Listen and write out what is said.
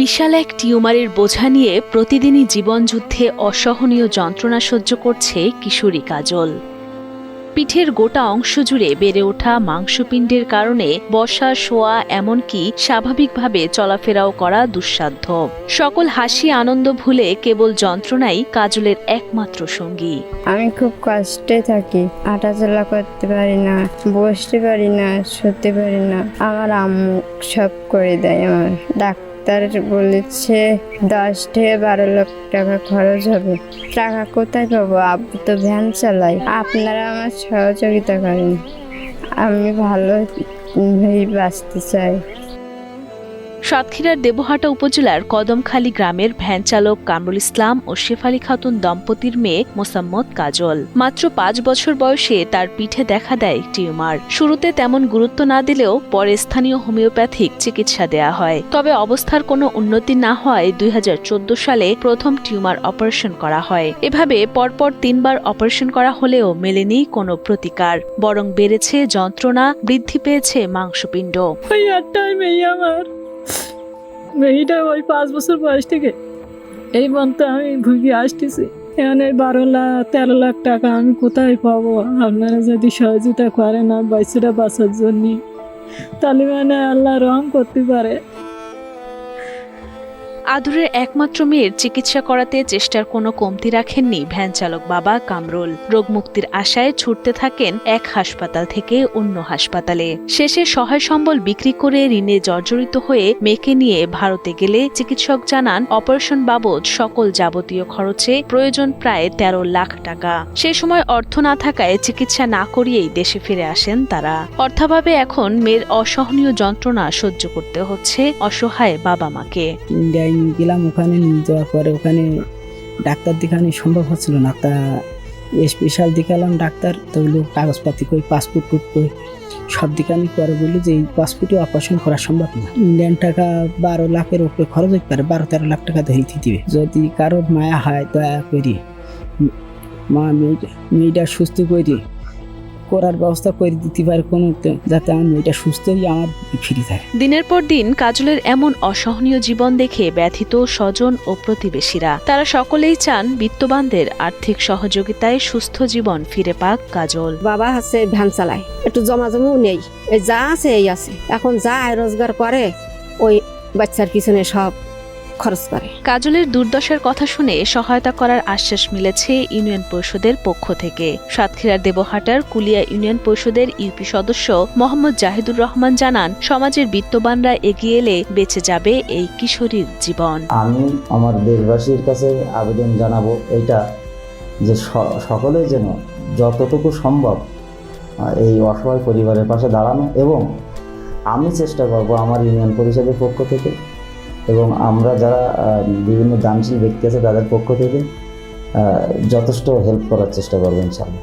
বিশাল এক টিউমারের বোঝা নিয়ে প্রতিদিনই জীবনযুদ্ধে অসহনীয় যন্ত্রণা সহ্য করছে কিশোরী কাজল। পিঠের গোটা অংশ জুড়ে বেড়ে ওঠা মাংসপিণ্ডের কারণে বসা শোয়া, এমনকি স্বাভাবিকভাবে চলাফেরাও করা দুঃসাধ্য। সকল হাসি, আনন্দ ভুলে কেবল যন্ত্রণাই কাজলের একমাত্র সঙ্গী। আমি খুব কষ্টে থাকি, হাঁটাচলা করতে পারি না, বসতে পারি না, শুতে পারি না। আমার আম্মু সব করে দেয় আমার, ডাক্তার বলেছে, দশ থেকে বারো লক্ষ টাকা খরচ হবে। টাকা কোথায় পাবো? আব্বু তো ভ্যান চালাই। আপনারা আমার সহযোগিতা করেন। আমি ভালো বাঁচতে চাই। সাতক্ষীরার দেবহাটা উপজেলার কদমখালী গ্রামের ভ্যান চালক কামরুল ইসলাম ও শেফালি খাতুন দম্পতির মেয়ে মোসাম্মদ কাজল। মাত্র পাঁচ বছর বয়সে তার পিঠে দেখা দেয় টিউমার। শুরুতে তেমন গুরুত্ব না দিলেও পরে স্থানীয় হোমিওপ্যাথিক চিকিৎসা দেয়া হয়। তবে অবস্থার কোনো উন্নতি না হওয়ায় দুই সালে প্রথম টিউমার অপারেশন করা হয়। এভাবে পরপর তিনবার অপারেশন করা হলেও মেলেনি কোনো প্রতিকার। বরং বেড়েছে যন্ত্রণা, বৃদ্ধি পেয়েছে মাংসপিণ্ড। আমার। মেয়েটা ওই পাঁচ বছর বয়স থেকে। এই পর্যন্ত আমি ভুগি আসতেছি। এখানে বারো লাখ, তেরো লাখ টাকা আমি কোথায় পাবো? আপনারা যদি সহযোগিতা করেন আর বাচ্চাটা বাঁচার জন্য। তাহলে মানে আল্লাহ রং করতে পারে। আদুরের একমাত্র মেয়ের চিকিৎসা করাতে চেষ্টার কোনো কমতি রাখেননি ভ্যান চালক বাবা কামরুল। রোগমুক্তির আশায় ছুটতে থাকেন এক হাসপাতাল থেকে অন্য হাসপাতালে। শেষে সহায় সম্বল বিক্রি করে ঋণে জর্জরিত হয়ে মেয়েকে নিয়ে ভারতে গেলে চিকিৎসক জানান, অপারেশন বাবদ সকল যাবতীয় খরচে প্রয়োজন প্রায় তেরো লাখ টাকা। সে সময় অর্থ না থাকায় চিকিৎসা না করিয়েই দেশে ফিরে আসেন তারা। অর্থাভাবে এখন মেয়ের অসহনীয় যন্ত্রণা সহ্য করতে হচ্ছে অসহায় বাবা মাকে। ইন্ডিয়ায় গেলাম, ওখানে নিয়ে যাওয়ার পরে ওখানে ডাক্তার দেখানো সম্ভব হচ্ছিল না। তা স্পেশাল দেখালাম ডাক্তার, তো বলল কাগজপাতি কই পাসপোর্ট টুট কই? সব দেখানি পরে বলল যে, এই পাসপোর্টে অপারেশন করা সম্ভব না। ইন্ডিয়ান টাকা বারো লাখের উপরে খরচ হতে পারে, বারো তেরো লাখ টাকা ধরিতে দিবে যদি কারোর মায়া হয়, দয়া করি মা, মেয়েটা মেয়েটা সুস্থ করে করার ব্যবস্থা করে দিতে পারে কোনো যাতে আমার মেয়েটা সুস্থই আমার ফিরে থাকে। দিনের পর দিন কাজলের এমন অসহনীয় জীবন দেখে ব্যথিত স্বজন ও প্রতিবেশীরা। তারা সকলেই চান বিত্তবানদের আর্থিক সহযোগিতায় সুস্থ জীবন ফিরে পাক কাজল। বাবা আছে ভ্যান চালায় একটু জমা জমাও নেই। এই যা আছে এই আছে। এখন যা আয় রোজগার করে ওই বাচ্চার পিছনে সব খরচ করে কাজলের দুর্দশার কথা শুনে সহায়তা করার আশ্বাস মিলেছে ইউনিয়ন পরিষদের পক্ষ থেকে। সাতক্ষীরার দেবহাটার কুলিয়া ইউনিয়ন পরিষদের ইউপি সদস্য মোহাম্মদ জাহিদুর রহমান জানান সমাজের বিত্তবানরা এগিয়ে এলে বেঁচে যাবে এই কিশোরীর জীবন। আমি আমার দেশবাসীর কাছে আবেদন জানাব এটা যে স- সকলেই যেন যতটুকু সম্ভব এই অসহায় পরিবারের পাশে দাঁড়ানো এবং আমি চেষ্টা করব আমার ইউনিয়ন পরিষদের পক্ষ থেকে এবং আমরা যারা বিভিন্ন দানশীল ব্যক্তি আছে তাদের পক্ষ থেকে যথেষ্ট হেল্প করার চেষ্টা করব, ইনশাআল্লাহ।